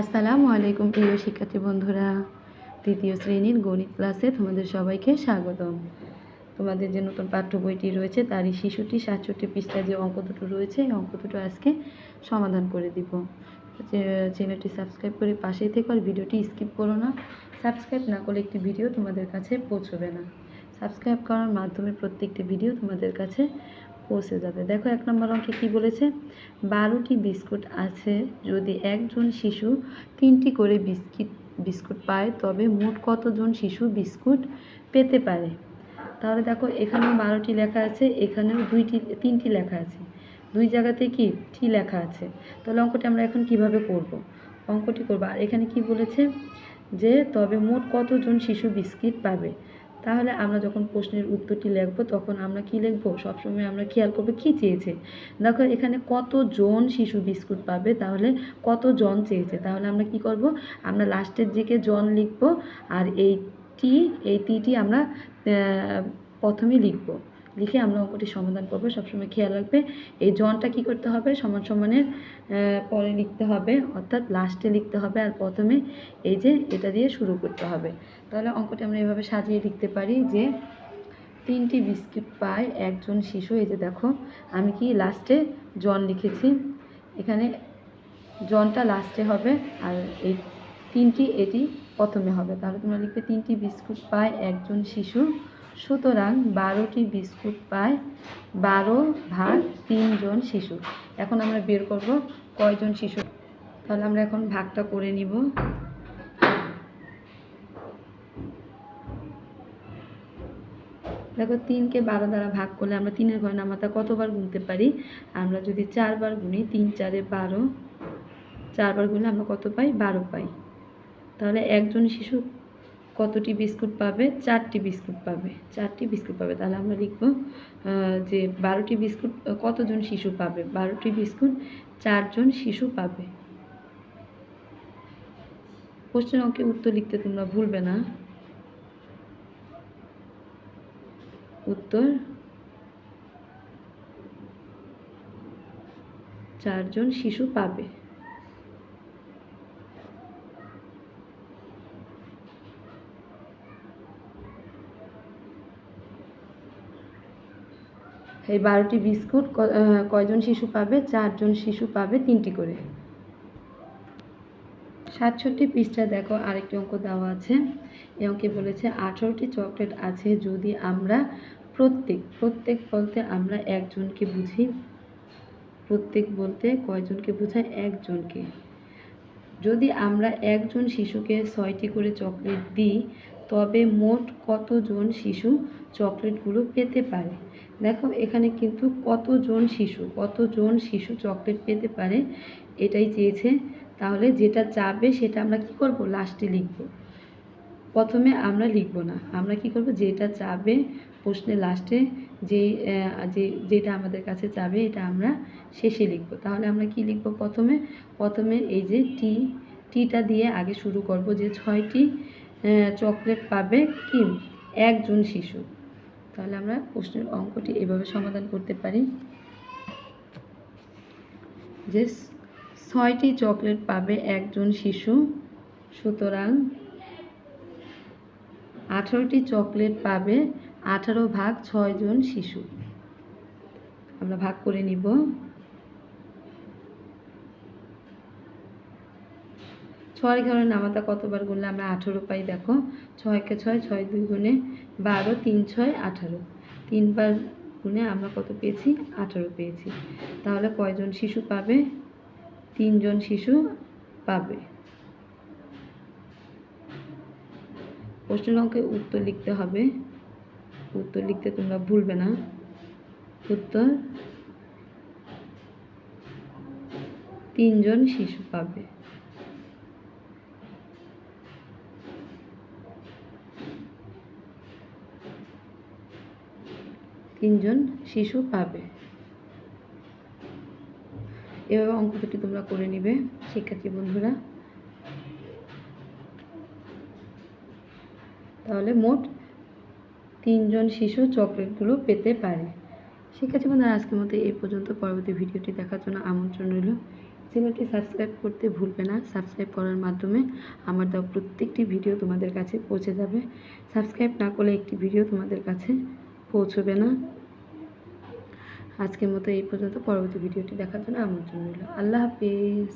আসসালামু আলাইকুম, প্রিয় শিক্ষার্থী বন্ধুরা। তৃতীয় শ্রেণির গণিত ক্লাসে তোমাদের সবাইকে স্বাগতম। তোমাদের যে নতুন পাঠ্য বইটি রয়েছে, তারই শিশুটি সাতষট্টি পৃষ্ঠায় যে অঙ্ক দুটো রয়েছে, এই অঙ্ক দুটো আজকে সমাধান করে দিব। চ্যানেলটি সাবস্ক্রাইব করে পাশেই থেকে আর ভিডিওটি স্কিপ করো না। সাবস্ক্রাইব না করলে একটি ভিডিও তোমাদের কাছে পৌঁছবে না। সাবস্ক্রাইব করার মাধ্যমে প্রত্যেকটি ভিডিও তোমাদের কাছে পৌঁছে যাবে। দেখো এক নম্বর অঙ্কে কি বলেছে? বারোটি বিস্কুট আছে, যদি একজন শিশু তিনটি করে বিস্কিট, বিস্কুট পায়, তবে মোট কতজন শিশু বিস্কুট পেতে পারে? তাহলে দেখো, এখানেও বারোটি লেখা আছে, এখানেও দুইটি, তিনটি লেখা আছে। দুই জায়গাতে কি? টি লেখা আছে। তাহলে অঙ্কটি আমরা এখন কীভাবে করব? অঙ্কটি করব। আর এখানে কি বলেছে? যে তবে মোট কতজন শিশু বিস্কিট পাবে? তাহলে আমরা যখন প্রশ্নের উত্তরটি লিখব, তখন আমরা কি সব সময় আমরা খেয়াল করব কি চেয়েছে। দেখো, এখানে কত জন শিশু বিস্কুট পাবে? তাহলে কত জন চেয়েছে? তাহলে আমরা কি করব? আমরা লাস্টের দিকে জন লিখব, আর এই টি এই টিটি আমরা প্রথমে লিখব। লিখে আমরা অঙ্কটি সমাধান করব। সবসময় খেয়াল রাখবে, এই জনটা কি করতে হবে? সমান সমানের পরে লিখতে হবে, অর্থাৎ লাস্টে লিখতে হবে আর প্রথমে এই যে এটা দিয়ে শুরু করতে হবে। তাহলে অঙ্কটি আমরা এভাবে সাজিয়ে লিখতে পারি যে তিনটি বিস্কিট পায় একজন শিশু, এই যে দেখো, আমি কি লাস্টে জন লিখেছি? এখানে জনটা লাস্টে হবে আর এই তিনটি এটি প্রথমে হবে। তাহলে তোমরা লিখবে তিনটি বিস্কুট পায় একজন শিশু সুতরাং বারোটি বিস্কুট পায়, বারো ভাগ তিনজন শিশু। এখন আমরা বের করব কয়জন শিশু। তাহলে আমরা এখন ভাগটা করে নিব। দেখো তিনকে বারো দ্বারা ভাগ করলে আমরা তিনের ঘরে নামাতা কতবার গুনতে পারি? আমরা যদি চারবার গুনি, তিন চারে বারো, চারবার গুনলে আমরা কত পাই? বারো পাই। তাহলে একজন শিশু কতটি বিস্কুট পাবে? চারটি বিস্কুট পাবে। চারটি বিস্কুট পাবে। তাহলে আমরা লিখব যে বারোটি বিস্কুট কতজন শিশু পাবে? বারোটি বিস্কুট, চারজন শিশু পাবে। প্রশ্নের অঙ্কে উত্তর লিখতে তোমরা ভুলবে না। উত্তর, চারজন শিশু পাবে। এই বারোটি বিস্কুট কয়জন শিশু পাবে? চারজন শিশু পাবে তিনটি করে। সাতষট্টি পৃষ্ঠা দেখো, আরেকটি অঙ্ক দেওয়া আছে। এ অঙ্কে বলেছে, আঠারোটি চকলেট আছে যদি আমরা প্রত্যেক প্রত্যেক বলতে আমরা একজনকে বুঝি। প্রত্যেক বলতে কয়জনকে বোঝায়? একজনকে। যদি আমরা একজন শিশুকে ছয়টি করে চকলেট দিই তবে মোট কতজন শিশু চকলেটগুলো পেতে পারে? দেখো, এখানে কিন্তু কতজন শিশু কতজন শিশু চকলেট পেতে পারে এটাই চেয়েছে। তাহলে যেটা চাবে সেটা আমরা কি করব? লাস্টে লিখব। প্রথমে আমরা লিখব না, আমরা কি করব? যেটা চাবে প্রশ্নের লাস্টে যে যেটা আমাদের কাছে চাবে এটা আমরা শেষে লিখব। তাহলে আমরা কি লিখব প্রথমে? প্রথমে এই যে টি টিটা দিয়ে আগে শুরু করব যে ছয়টি চকলেট পাবে কি? একজন শিশু। তাহলে আমরা প্রশ্নের অঙ্কটি এভাবে সমাধান করতে পারি। যে ছয়টি চকলেট পাবে একজন শিশু। সুতরাং আঠারোটি চকলেট পাবে আঠারো ভাগ ছয়জন শিশু। আমরা ভাগ করে নিব। ছয় ঘরে নামাতা কতবার গুনলে আমরা আঠারো পাই দেখো? ছয়কে ছয় ছয় দুই গুণে বারো, তিন ছয়, আঠারো। তিনবার গুণে আমরা কত পেয়েছি? আঠারো পেয়েছি। তাহলে কয়জন শিশু পাবে? তিনজন শিশু পাবে। প্রশ্নের অঙ্কে উত্তর লিখতে হবে। উত্তর লিখতে তোমরা ভুলবে না। উত্তর, তিনজন শিশু পাবে। তিনজন শিশু পাবে। এভাবে অঙ্ক দুটি তোমরা করে নিবে, শিক্ষার্থী বন্ধুরা। তাহলে মোট তিনজন শিশু চকলেটগুলো পেতে পারে। শিক্ষার্থী বন্ধুরা, আজকের মতো এই পর্যন্ত। পরবর্তী ভিডিওটি দেখার জন্য আমন্ত্রণ রইল। চ্যানেলটি সাবস্ক্রাইব করতে ভুলবে না। সাবস্ক্রাইব করার মাধ্যমে আমার দেওয়া প্রত্যেকটি ভিডিও তোমাদের কাছে পৌঁছে যাবে। সাবস্ক্রাইব না করলে একটি ভিডিও তোমাদের কাছে পৌঁছবে না। আজকের মতো এই পর্যন্ত। পরবর্তী ভিডিওটি দেখার জন্য আমন্ত্রণ রইল। আল্লাহ হাফিজ।